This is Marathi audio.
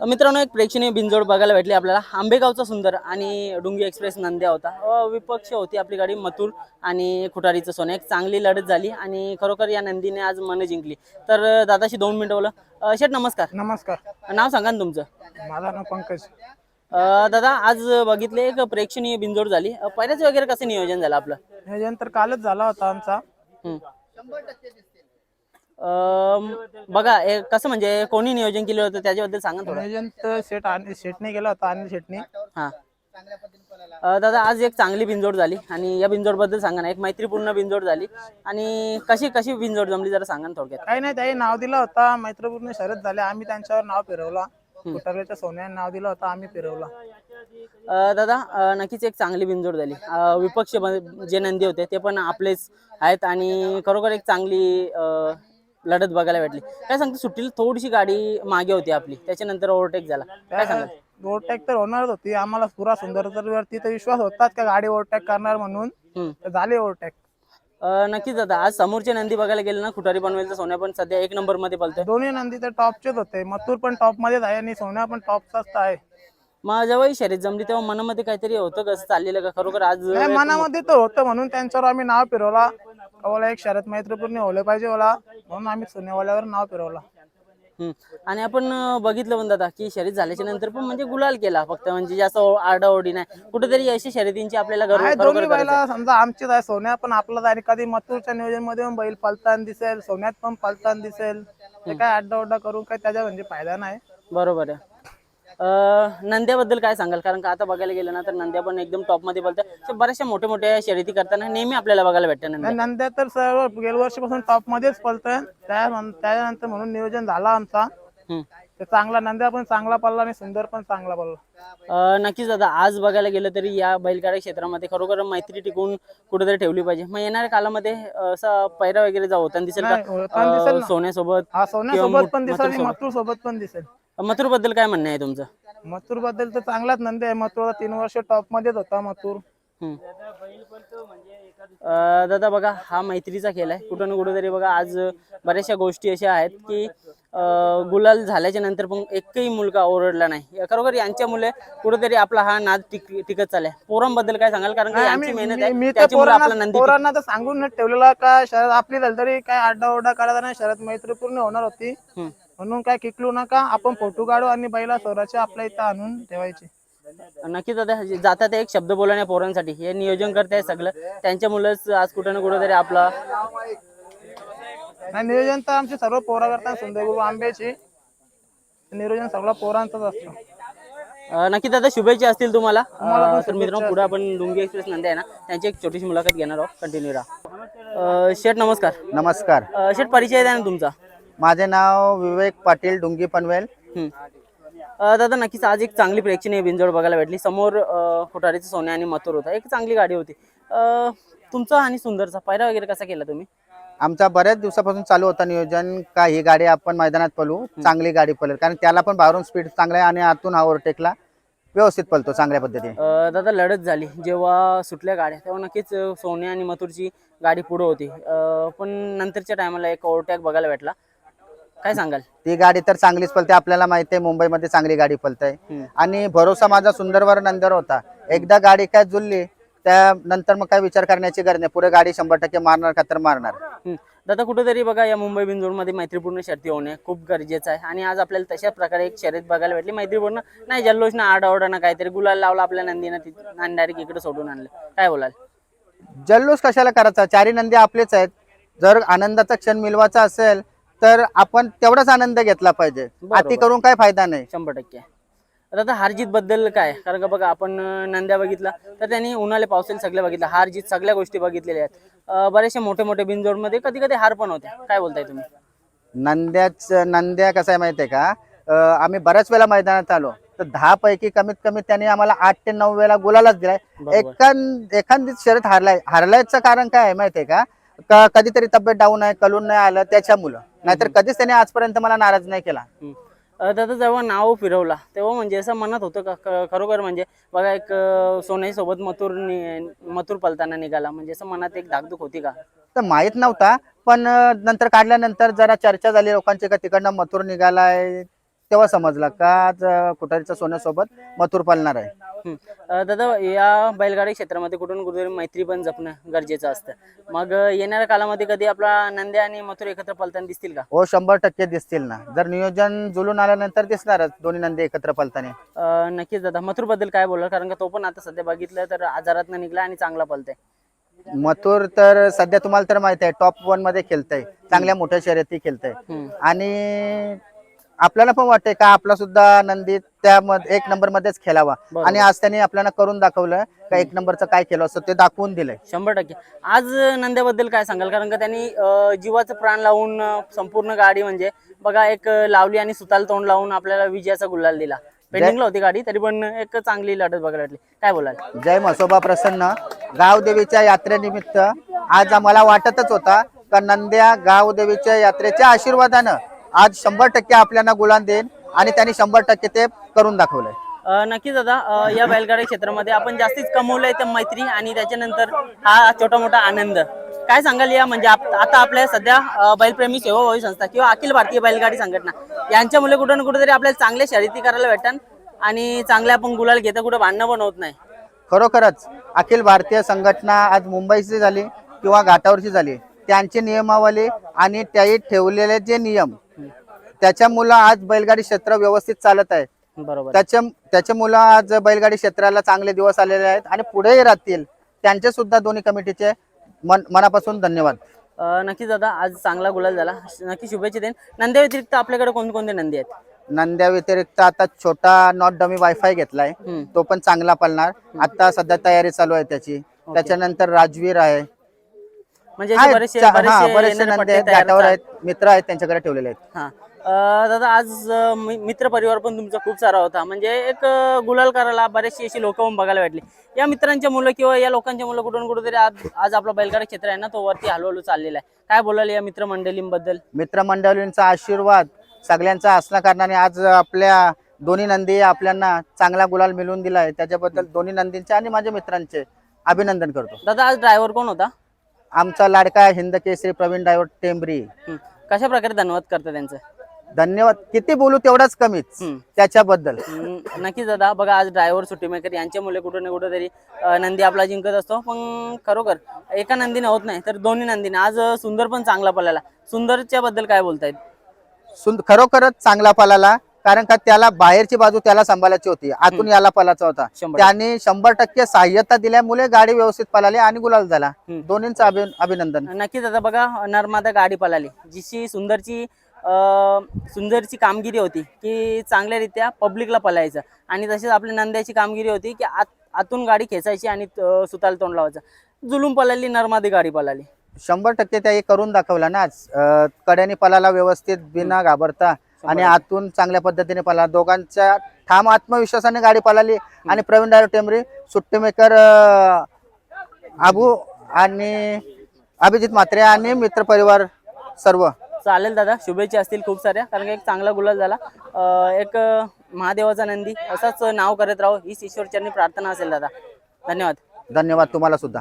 मित्रांनो एक प्रेक्षणीय बिनजोड बघायला भेटली आपल्याला. आंबेगावचा सुंदर आणि डुंगी एक्सप्रेस नंद्या होता. विपक्ष होती आपली गाडी मथुर आणि खुटारीचं सोनं. एक चांगली लढत झाली आणि खरोखर या नंदीने आज मन जिंकली. तर दादाशी दोन मिनिटं बोला. शेठ नमस्कार. नमस्कार. नाव सांगा ना तुमचं. माझं नाव पंकज. दादा आज बघितले एक प्रेक्षणीय बिनजोड झाली. पहिल्याच वगैरे कसं नियोजन झालं आपलं? नियोजन तर कालच झाला होता आमचा. बघा हे कसं म्हणजे कोणी नियोजन केलं होतं त्याच्याबद्दल सांगा थोडं. नियोजन तर शेट आणि शेटने केला होता अनिल शेटने. हा. अ, दादा आज एक चांगली बिनजोड झाली आणि या बिनजोडबद्दल सांगा ना एक मैत्रीपूर्ण बिनजोड झाली. आणि कशी कशी बिनजोड जमली जरा सांगा ना थोडक्यात. काही नाही त्याही नाव दिलं होता मैत्रपूर्ण शरद झाले आम्ही त्यांच्यावर नाव फिरवला. कुटरल्याच्या सोन्याने नाव दिलं होतं आम्ही फिरवला. अ, दादा अ, नक्कीच एक चांगली बिनजोड झाली. अ, विपक्ष जे नंदी होते ते पण आपलेच आहेत आणि खरोखर एक चांगली अ, लढत बघायला भेटली. काय सांगतो सुट्टीला थोडीशी गाडी मागे होती आपली. त्याच्यानंतर ओव्हरटेक झाला. काय सांगाल ओव्हरटॅक तर होणारच होती. आम्हाला पुरा सुंदर तर वरती तर विश्वास होताच का गाडी ओव्हरटॅक करणार म्हणून. तर झाली ओव्हरटॅक. नक्कीच दादा आज समोरचे नंदी बघायला गेले ना खुटारी पनवेलचा सोन्या पण सध्या एक नंबरमध्ये पलतोय दोन्ही नंदी तर टॉपचेच होते. मथुर पण टॉप मध्येच आहे आणि सोन्या पण टॉपचाच आहे. मग जेव्हा शर्यत जमली. तेव्हा मनामध्ये काहीतरी होतं कसं चाललेलं का? खरोखर आज नाही मनामध्ये तर होतं म्हणून त्यांच्यावर आम्ही नाव फिरवला. मला एक शरद मैत्रीपूर्ण होलं पाहिजे मला म्हणून आम्ही सोन्यावाल्यावर नाव फिरवला. हम्म. आणि आपण अं, बघितलं पण दादा की शर्यत झाल्याच्यानंतर पण म्हणजे गुलाल केला फक्त म्हणजे जास्त आरडाओरडी नाही. कुठेतरी अशी शर्यतींची आपल्याला गर्व आहे खरोखर दोन्ही करायचं आहे. बैला समजा आमचीच आहे सोन्या पण आपलाच आहे आणि कधी मथुरच्या नियोजनमध्ये पण बैल पलताना दिसेल सोन्यात पण पलताना दिसेल. ते काय अड्डा करून काय त्याच्या म्हणजे फायदा नाही. बरोबर आहे. नंद्याबद्दल काय सांगाल? कारण का आता बघायला गेलं ना तर नंद्या पण एकदम टॉपमध्ये बोलतात बऱ्याचशा मोठ्या मोठ्या शर्यती करताना नेहमी आपल्याला बघायला भेटतं नंद्या. नंतर तर सर्व गेल्या वर्षीपासून टॉप मध्येच पलतोय त्या त्यानंतर म्हणून नियोजन झाला आमचा. चांगला नंद्या पण चांगला पडला आणि सुंदर पण चांगला पडला. नक्कीच दादा आज बघायला गेलं तरी या बैलगाडी क्षेत्रामध्ये खरोखर मैत्री टिकून कुठेतरी ठेवली पाहिजे. मग येणाऱ्या कालामध्ये अं, असा पैरा वगैरे जाऊ दिसेल का. सोन्यासोबत सोन्यासोबत पण दिसेल. मथुर सोबत पण दिसेल. मथुरबद्दल काय म्हणणं आहे तुमचं? मथुरबद्दल तर चांगलाच नंदी आहे. मथुर तीन वर्ष टॉप मध्येच होता मथुर. हम्म. अं, दादा बघा हा मैत्रीचा खेळ आहे. कुठं ना कुठेतरी बघा आज बऱ्याचशा गोष्टी अशा आहेत की अं, गुलाल झाल्याच्यानंतर पण एकही मुलगा ओरडला नाही. खरोखर यांच्यामुळे कुठेतरी आपला हा नाद टिक टिकत चाललाय. पोरांबद्दल काय सांगाल? कारण की यांची आम्ही- मेहनत मी- आहे. मी तर त्याच्यामुळे आपला पोरांना नंदी पोरांना तर सांगून ठेवलेला का शरद आपली झाली तरी काय आड्डा ओरडा करायचा नाही. शरद मैत्रीपूर्ण होणार होती. हम्म. म्हणून काय किकलू नका आपण फोटो काढू आणि बैला स्वराचे आपल्या इथं आणून ठेवायचे. नक्कीच दादा जातात एक शब्द बोला नाही पोरांसाठी. हे नियोजन करताय सगळं. त्यांच्यामुळेच आज कुठं ना कुठेतरी आपला आणि नियोजन तर आमचे सर्व पोरा करतात सुंदरगुरु आंब्याचे. नियोजन सगळं पोरांचंच असतं. नक्की दादा शुभेच्छा असतील तुम्हाला. तर मित्रांनो पुढे आपण डुंगी एक्सप्रेस नंदी आहे ना त्यांची एक छोटीशी मुलाखत घेणार आहोत. कंटिन्यू राहा. शेठ नमस्कार. नमस्कार. शेठ परिचय द्या ना तुमचा. माझे नाव विवेक पाटील डुंगी पनवेल. अं, दादा नक्कीच आज एक चांगली प्रेक्षणीय बिंजोड बघायला भेटली. समोर अं, खुटारीचं सोने आणि मथुर होता. एक चांगली गाडी होती. अं, तुमचा आणि सुंदरचा पायरा वगैरे कसा केला तुम्ही? आमचा बऱ्याच दिवसापासून चालू होता नियोजन. का ही गाडी आपण मैदानात पळू. चांगली गाडी पळेल. कारण त्याला पण बाहेरून स्पीड चांगला आहे आणि आतून हा ओव्हरटेकला व्यवस्थित पळतो चांगल्या पद्धतीने. अं, दादा लढत झाली. जेव्हा सुटल्या गाड्या तेव्हा नक्कीच अं, सोने आणि मथुरची गाडी पुढे होती. अं, पण नंतरच्या टायमाला एक ओव्हरटॅक बघायला भेटला. काय सांगाल? ती गाडी तर चांगलीच पळते आपल्याला माहिती आहे मुंबईमध्ये चांगली गाडी हम्म. आणि भरोसा माझा सुंदरवर नंतर होता. एकदा गाडी काय जुळली त्यानंतर मग काय विचार करण्याची गरज नाही. पुढे गाडी शंभर टक्के मारणार का तर मारणार. दादा कुठेतरी बघा या मुंबई बिंदूरमध्ये मैत्रीपूर्ण शर्ती होणे खूप गरजेचं आहे. आणि आज आपल्याला तशा प्रकारे एक शर्यत बघायला भेटली. मैत्रीपूर्ण नाही जल्लोष ना आरडाओरडा ना काहीतरी गुलाल लावला आपल्या नंदीनं डायरेक्ट इकडे सोडून आणलं. काय बोलाल? जल्लोष कशाला करायचा? चारी नंदी आपलेच आहेत. जर आनंदाचा क्षण मिळवायचा असेल तर आपण तेवढाच आनंद घेतला पाहिजे. अति करून काय फायदा नाही. शंभर टक्के. आता हारजीत बद्दल काय? कारण का बघा आपण नंद्या बघितला तर त्यांनी उन्हाळे पावसाळे सगळे बघितलं हारजीत सगळ्या गोष्टी बघितलेल्या आहेत. अं, बरेचसे मोठे मोठे बिनजोडमध्ये कधी कधी हार पण होते काय बोलताय तुम्ही? नंद्याच नंद्या कसं आहे माहितीये का? आम्ही बऱ्याच वेळा मैदानात आलो. तर दहा पैकी कमीत कमी त्यांनी आम्हाला आठ ते नऊ वेळा गुलालाच दिलाय. एखाद एखादी शर्यत हारलाय. हारलायचं कारण काय आहे माहितीये का? का कधीतरी तब्येत डाऊन आहे कलून नाही आलं त्याच्यामुळं. नाहीतर कधीच त्याने आजपर्यंत मला नाराज नाही केला. अं, दादा जेव्हा नाव फिरवला तेव्हा म्हणजे असं मनात होतं का? ख- खरोखर म्हणजे बघा एक सोनाई सोबत मथुर नि- मथुर पलताना निघाला. म्हणजे असं मनात एक धाकधूक होती का? तर माहीत नव्हता पण अं, नंतर काढल्यानंतर जरा चर्चा झाली लोकांची का तिकडनं मथुर निघालाय तेव्हा समजलं का आज कुठारीच्या सोन्यासोबत मथुर पालणार आहे. अं, दादा या बैलगाडी क्षेत्रामध्ये कुठून कुठेतरी मैत्री पण जपणं गरजेचं असतं. मग अं, येणाऱ्या काळामध्ये कधी आपला नंद्या आणि मथुर एकत्र पलताना दिसतील का? हो शंभर टक्के दिसतील ना. जर नियोजन जुलून आल्यानंतर दिसणारच दोन्ही नंदी एकत्र पलताना. अं, नक्कीच दादा. मथुरबद्दल काय बोलणार? कारण का तो पण आता सध्या बघितलं तर आजारात निघला आणि चांगला पलतय. मथुर तर सध्या तुम्हाला तर माहिती आहे टॉप वनमध्ये खेळतय. चांगल्या मोठ्या शर्यती खेळतय. आणि आपल्याला पण वाटतंय का आपला सुद्धा नंदी त्या एक नंबर मध्येच खेळावा. बरोबर. आणि आज त्यांनी आपल्याला करून दाखवलं का एक नंबरचं काय केलं असं ते दाखवून दिलंय. शंभर टक्के. आज नंद्याबद्दल काय सांगाल? कारण का त्यांनी अं, जीवाचं प्राण लावून अं, संपूर्ण गाडी म्हणजे बघा एक अं, लावली आणि सुताल तोंड लावून आपल्याला विजयाचा गुलाल दिला. पेंडिंगला होती गाडी तरी पण एक चांगली लढत बघायला वाटली काय बोलाल? जय म्हसोबा प्रसन्न. गावदेवीच्या यात्रेनिमित्त आज आम्हाला वाटतच होता का नंद्या गावदेवीच्या यात्रेच्या आशीर्वादानं आज शंभर टक्के आपल्याला गुलाम देईन आणि त्यांनी शंभर टक्के ते करून दाखवलंय. अ, नक्कीच दादा अ, या बैलगाडी क्षेत्रामध्ये आपण जास्तीच कमवलंय त्या मैत्री आणि त्याच्यानंतर हा छोटा मोठा आनंद. काय सांगाल या? म्हणजे आप- आता आपल्या सध्या अ, बैलप्रेमी सेवाभावी संस्था किंवा अखिल भारतीय बैलगाडी संघटना यांच्यामुळे कुठं ना कुठेतरी आपल्याला चांगल्या शर्यती करायला भेटतात आणि चांगल्या आपण गुलाल घेता कुठं भांडणं पण होत नाही. खरोखरच अखिल भारतीय संघटना आज मुंबईची झाली किंवा घाटावरची झाली त्यांची नियमावली आणि त्याही ठेवलेले जे नियम त्याच्यामुळं आज बैलगाडी क्षेत्र व्यवस्थित चालत आहे. बरोबर. त्याच्या त्याच्यामुळं आज बैलगाडी क्षेत्राला चांगले दिवस आलेले आहेत आणि पुढेही राहतील. त्यांचे सुद्धा दोन्ही कमिटीचे मन मनापासून धन्यवाद. अ, नक्कीच दादा आज चांगला गुलाल झाला. नक्की शुभेच्छा देईन. नंद्या व्यतिरिक्त आपल्याकडे कोणकोणते नंदी आहेत? नंद्या व्यतिरिक्त आता छोटा नॉट डमी वायफाय घेतलाय. हम्म. तो पण चांगला पळणार आता सध्या तयारी चालू आहे त्याची. त्याच्यानंतर राजवीर आहे. म्हणजे असे आहेत. बरेचसे चा- हा, बरेचसे बरेचसे येणारे नंदी आहेत तयार घाटावर आहेत. मित्र आहेत त्यांच्याकडे ठेवलेले आहेत. हा. दादा आज अं, मि- मित्र परिवार पण तुमचा खूप सारा होता. म्हणजे एक गुलाल करायला बरेचशी अशी लोक बघायला भेटली. या मित्रांच्या मुलं किंवा या लोकांच्या मुलं कुठून कुठेतरी आज आज आपला बैलगाडी क्षेत्र आहे ना तो वरती हळूहळू चाललेला आहे. काय बोलाल या मित्रमंडळींबद्दल? मित्रमंडळींचा आशीर्वाद सगळ्यांचा असल्या कारणाने आज आपल्या दोन्ही नंदी आपल्याला चांगला गुलाल मिळवून दिलाय त्याच्याबद्दल दोन्ही नंदींचे आणि माझ्या मित्रांचे अभिनंदन करतो. दादा आज ड्रायव्हर कोण होता? आमचा लाडका हिंद केसरी प्रवीण ड्रायव्हर टेंबरी. कशा प्रकारे धन्यवाद करता त्यांचं? धन्यवाद. किती बोलू तेवढाच कमीच. त्याच्याबद्दल. नक्कीच दादा बघा आज ड्रायव्हर सुट्टी मेकर यांच्या मुले कुठे ना कुठेतरी अं, नंदी आपला जिंकत असतो. पण खरोखर एका नंदीने होत नाही तर दोन्ही नंदीने. आज सुंदर पण चांगला पळाला. सुंदरच्या बद्दल काय बोलतायत सुंद- खरोखरच चांगला पळाला कारण का त्याला बाहेरची बाजू त्याला सांभाळायची होती. आतून याला पळायचा होता. त्याने शंभर टक्के सहाय्यता दिल्यामुळे गाडी व्यवस्थित पळाली आणि गुलाल झाला. दोन्हींचं अभि- अभिनंदन. नक्कीच आता बघा नर्मदा गाडी पळाली. जिची सुंदरची सुंदरची कामगिरी होती की चांगल्यारीत्या पब्लिकला पळायचं आणि तसेच आपल्या नंद्याची कामगिरी होती की आत आतून गाडी खेचायची आणि सुताला तोंड लावायचं. जुलूम पळाली नर्मदी गाडी पळाली शंभर टक्के त्या करून दाखवला ना कड्याने पलाला व्यवस्थित बिना घाबरता. आणि आतून चांगल्या पद्धतीने पळाला दोघांच्या ठाम आत्मविश्वासाने गाडी पळाली आणि प्रवीण डायरो टेंबरी सुट्टी मेकर आबू आणि अभिजित म्हात्रे आणि मित्र परिवार सर्व. चालेल दादा शुभेच्छा असतील खूप साऱ्या कारण का एक चांगला गुलाल झाला. अं, एक महादेवाचा नंदी असंच नाव करत राहू ही ईश्वरचरणी प्रार्थना असेल दादा. धन्यवाद. धन्यवाद तुम्हाला सुद्धा.